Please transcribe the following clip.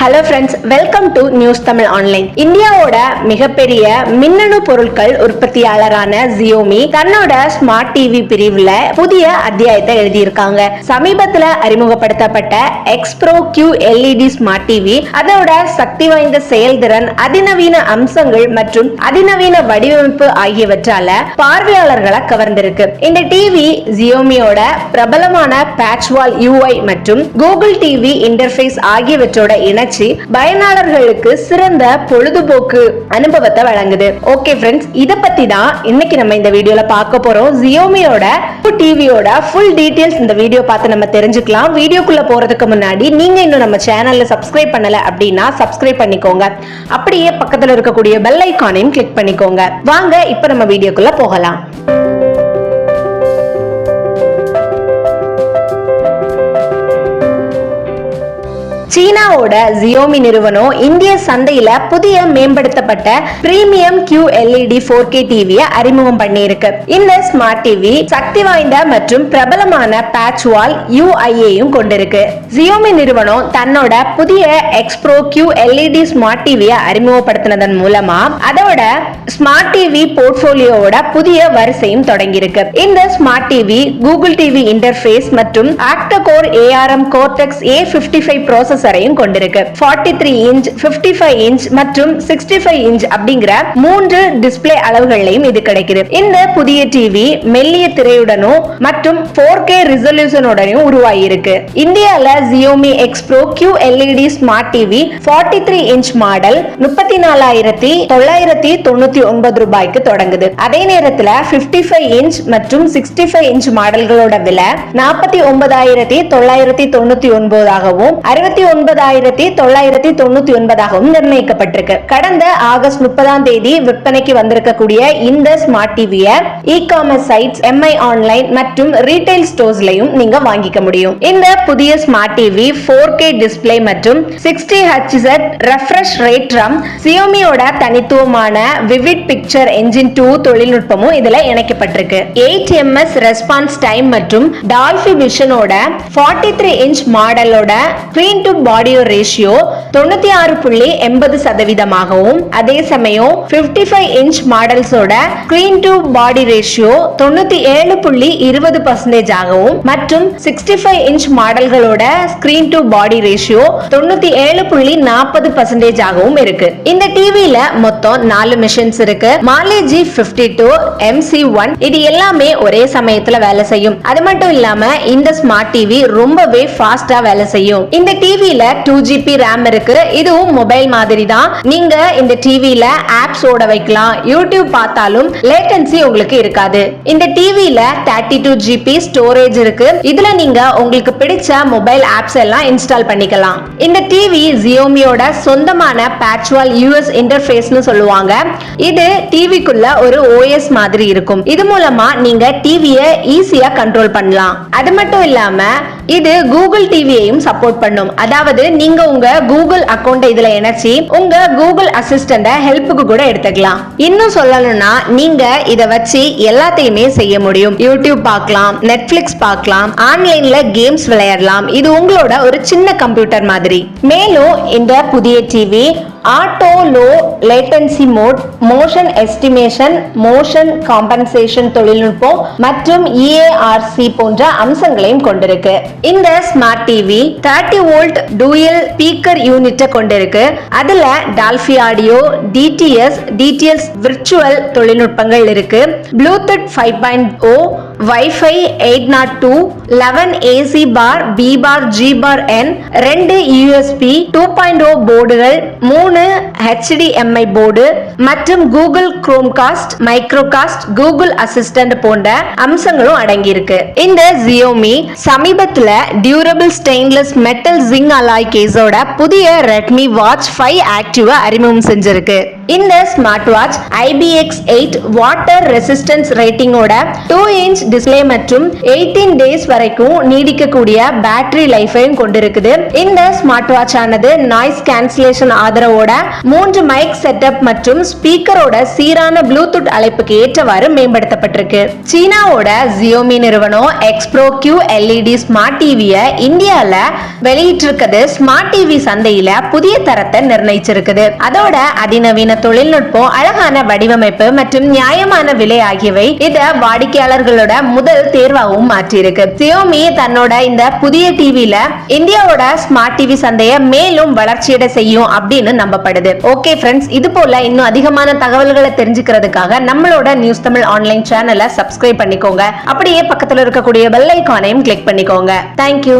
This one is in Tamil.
Hello friends welcome to news Tamil online இந்தியாவோட மிகப்பெரிய மின்னணு பொருட்கள் உற்பத்தியாளரான ஜியோமி தன்னோட ஸ்மார்ட் டிவி பிரிவுல புதிய அத்தியாயத்தை எழுதியிருக்காங்க. சமீபத்துல அறிமுகப்படுத்தப்பட்ட X Pro Q LED smart TV அதோட சக்தி வாய்ந்த செயல்திறன் அதிநவீன அம்சங்கள் மற்றும் அதிநவீன வடிவமைப்பு ஆகியவற்றால பார்வையாளர்களை கவர்ந்திருக்கு. இந்த டிவி ஜியோமியோட பிரபலமான பேட்ச்வால் யூஐ மற்றும் கூகுள் டிவி இன்டர்ஃபேஸ் ஆகியவற்றோட இணைச்சு பயனாளர்களுக்கு சிறந்த பொழுதுபோக்கு அனுபவத்தை வழங்குது. ஓகே ஃப்ரெண்ட்ஸ் இத பத்தி தான் இன்னைக்கு நம்ம இந்த வீடியோல பார்க்க போறோம். ஜியோமியோட டிவியோட ஃபுல் டீடைல்ஸ் இந்த வீடியோ பார்த்து நம்ம தெரிஞ்சுக்கலாம். வீடியோக்குள்ள போறதுக்கு முன்னாடி நீங்க இன்னும் நம்ம சேனல்ல சப்ஸ்கிரைப் பண்ணல அப்படின்னா சப்ஸ்கிரைப் பண்ணிக்கோங்க. அப்படியே பக்கத்துல இருக்கக்கூடிய பெல் ஐக்கானையும் கிளிக் பண்ணிக்கோங்க. வாங்க இப்போ நம்ம வீடியோக்குள்ள போகலாம். சீனாவோட ஜியோமி நிறுவனம் இந்திய சந்தையில புதிய மேம்படுத்தப்பட்ட premium Q LED four K டிவியை அறிமுகம் பண்ணியிருக்கு. இந்த ஸ்மார்ட் டிவி சக்தி வாய்ந்த மற்றும் பிரபலமான பேட்ச் வால் யூஐஏயும் கொண்டிருக்கு. ஜியோமி நிறுவனம் தன்னோட புதிய எக்ஸ்ப்ரோ கியூ எல்இடி ஸ்மார்ட் டிவியை அறிமுகப்படுத்தினதன் மூலமா அதோட ஸ்மார்ட் டிவி போர்ட்போலியோவோட புதிய வரிசையும் தொடங்கியிருக்கு. இந்த smart TV Google TV interface மற்றும் octa core ARM Cortex A fifty five process ப்ராசஸரையும் கொண்டிருக்கு. Forty three inch fifty five inch மற்றும் சிக்ஸ்டி ஃபைவ் இன்ச் அப்படிங்கிற மூன்று டிஸ்பிளே அளவுகள்லையும் இது கிடைக்குது. இந்த புதிய டிவி மெல்லிய திரையுடனும் மற்றும் போர் கே ரிசல்யூஷனுடனும் உருவாகி இருக்கு இந்தியால Xiaomi X Pro Q LED smart TV forty three inch model முப்பத்தி நாலாயிரத்தி தொள்ளாயிரத்தி தொண்ணூத்தி ஒன்பது ரூபாய்க்கு தொடங்குது. அதே நேரத்துல பிப்டி ஃபைவ் இன்ச் மற்றும் சிக்ஸ்டி ஃபைவ் இன்ச் மாடல்களோட விலை நாற்பத்தி ஒன்பதாயிரத்தி தொள்ளாயிரத்தி தொண்ணூத்தி ஒன்பதாகவும் அறுபத்தி ஒன்பதாயிரத்தி தொள்ளாயிரத்தி தொண்ணூத்தி ஒன்பதாகவும் நிர்ணயிக்கப்பட்டிருக்கு. கடந்த ஆகஸ்ட் முப்பதாம் தேதி விற்பனைக்கு வந்திருக்கக்கூடிய இந்த ஸ்மார்ட் டிவியை e commerce sites Mi online மற்றும் ரீட்டைல் ஸ்டோர்ஸ்லயும் நீங்க வாங்கிக்க முடியும். இந்த புதிய smart TV four K display மற்றும் சிக்ஸ்டி ஹெச்இசட் ரெஃப்ரெஷ் ரேட் ரம் சியோமியோட தனித்துவமான விவிட் பிக்சர் என்ஜின் டூ தொழில்நுட்பமும் இதுல இணைக்கப்பட்டிருக்கு. எயிட் எம்எஸ் ரெஸ்பான்ஸ் டைம் மற்றும் டால்பி விஷனோட ஃபார்ட்டி த்ரீ இன்ச் மாடலோட ஸ்கிரீன் டு பாடியோ ரேஷியோ தொண்ணூத்தி ஆறு புள்ளி எண்பது சதவீதமாகவும் அதே சமயம் பிப்டி ஃபைவ் இன்ச் மாடல்ஸோட ஸ்கிரீன் டு பாடி ரேஷியோ தொண்ணூத்தி ஏழு புள்ளி இருபது பர்சன்டேஜ் ஆகவும் மற்றும் சிக்ஸ்டி ஃபைவ் இன்ச் மாடல்களோட ஸ்கிரீன் டு பாடி ரேஷியோ தொண்ணூத்தி ஏழு புள்ளி நாற்பது பர்சன்டேஜ் ஆகவும் இருக்கு. இந்த டிவியில மொத்தம் நாலு மிஷின்ஸ் இருக்கு. Mali G fifty two MC one இது எல்லாமே ஒரே சமயத்துல வேலை செய்யும். அது மட்டும் இல்லாம இந்த ஸ்மார்ட் டிவி ரொம்பவே ஃபாஸ்டா வேலை செய்யும். இந்த டிவி டிவில டூ ஜிபி ரேம் இருக்கு. இதுவும் மொபைல் மாதிரி தான் நீங்க இந்த டிவில ஆப்ஸ் ஓட வைக்கலாம். யூடியூப் பார்த்தாலும் லேட்டன்சி உங்களுக்கு இருக்காது. இந்த டிவில தேர்ட்டி டூ ஜிபி ஸ்டோரேஜ் இருக்கு. இதுல நீங்க உங்களுக்கு பிடிச்ச மொபைல் ஆப்ஸ் எல்லாம் இன்ஸ்டால் பண்ணிக்கலாம். இந்த டிவி ஜியோமியோட சொந்தமான பேட்ச்வால் யூஎஸ் இன்டர்ஃபேஸ்னு சொல்லுவாங்க. இது டிவிக்குள்ள ஒரு ஓஎஸ் மாதிரி இருக்கும். இது மூலமா நீங்க டிவியை ஈஸியா கண்ட்ரோல் பண்ணலாம். அது மட்டும் இல்லாம இது கூகுள் டிவியையும் சப்போர்ட் பண்ணும். அதாவது நீங்க உங்க கூகுள் அக்கௌண்ட்டை இதுல இணைச்சி உங்க கூகுள் அசிஸ்டண்ட ஹெல்ப்புக்கு கூட எடுத்துக்கலாம். இன்னும் சொல்லணும்னா நீங்க இத வச்சு எல்லாத்தையுமே செய்ய முடியும். யூடியூப் பார்க்கலாம் நெட்ஃபிளிக்ஸ் பார்க்கலாம் ஆன்லைன்ல கேம்ஸ் விளையாடலாம். இது உங்களோட ஒரு சின்ன கம்ப்யூட்டர் மாதிரி. மேலும் இந்த புதிய TV auto low latency mode motion estimation motion compensation தொழில்நுட்பம் மற்றும் இஏஆர்சி போன்ற அம்சங்களையும் கொண்டிருக்கு. இந்த smart TV thirty volt dual speaker யூனிட்டை கொண்டிருக்கு. அதுல Dolby audio DTS DTS virtual தொழில்நுட்பங்கள் இருக்கு. Bluetooth five point O WiFi eight not two eleven AC bar B bar G bar N ரெண்டு யூஎஸ்பி டூ பாயிண்ட் ஓ போர்டுகள் மூணு ஹெச்டிஎம்ஐ போர்டு மற்றும் Google Chromecast Microcast Google Assistant போன்ற அம்சங்களும் அடங்கியிருக்கு. இந்த ஜியோமி சமீபத்தில் durable stainless metal zinc alloy கேஸோட புதிய ரெட்மி வாட்ச் ஃபைவ் ஆக்டிவ அறிமுகம் செஞ்சிருக்கு. இந்த smart watch IPX eight water resistance ரேட்டிங்கோட two inch display மற்றும் எயிட்டீன் டேஸ் வரைக்கும் நீடிக்கக்கூடிய பேட்டரி லைஃபையும் கொண்டிருக்குது. இந்த ஸ்மார்ட் வாட்ச் ஆனது நாய்ஸ் கேன்சலேஷன் ஆதரவோட மூன்று மைக் செட்டப் மற்றும் ஸ்பீக்கரோட சீரான ப்ளூடூத் அழைப்புக்கு ஏற்றவாறு மேம்படுத்தப்பட்டிருக்கு. சீனாவோட ஜியோமி நிறுவனம் எக்ஸ்ப்ரோ கியூ எல்இடி ஸ்மார்ட் டிவியை இந்தியால வெளியிட்டிருக்கிறது. ஸ்மார்ட் டிவி சந்தையில புதிய தரத்தை நிர்ணயிச்சிருக்குது. அதோட அதிநவீன தொழில்நுட்பம் அழகான வடிவமைப்பு மற்றும் நியாயமான விலை ஆகியவை இத வாடிக்கையாளர்களோட முதல் தேர்வாகவும் மாற்றியிருக்கு. சியோமி தன்னோட இந்த புதிய டிவில இந்தியாவோட ஸ்மார்ட் டிவி சந்தையை மேலும் வளர்ச்சியடை செய்யும் அப்படின்னு நம்பப்படுது. ஓகே ஃப்ரெண்ட்ஸ் இது போல இன்னும் அதிகமான தகவல்களை தெரிஞ்சுக்கிறதுக்காக நம்மளோட நியூஸ் தமிழ் ஆன்லைன் சேனலை சப்ஸ்கிரைப் பண்ணிக்கோங்க. அப்படியே பக்கத்துல இருக்கக்கூடிய பெல் ஐக்கானையும் கிளிக் பண்ணிக்கோங்க. தேங்க்யூ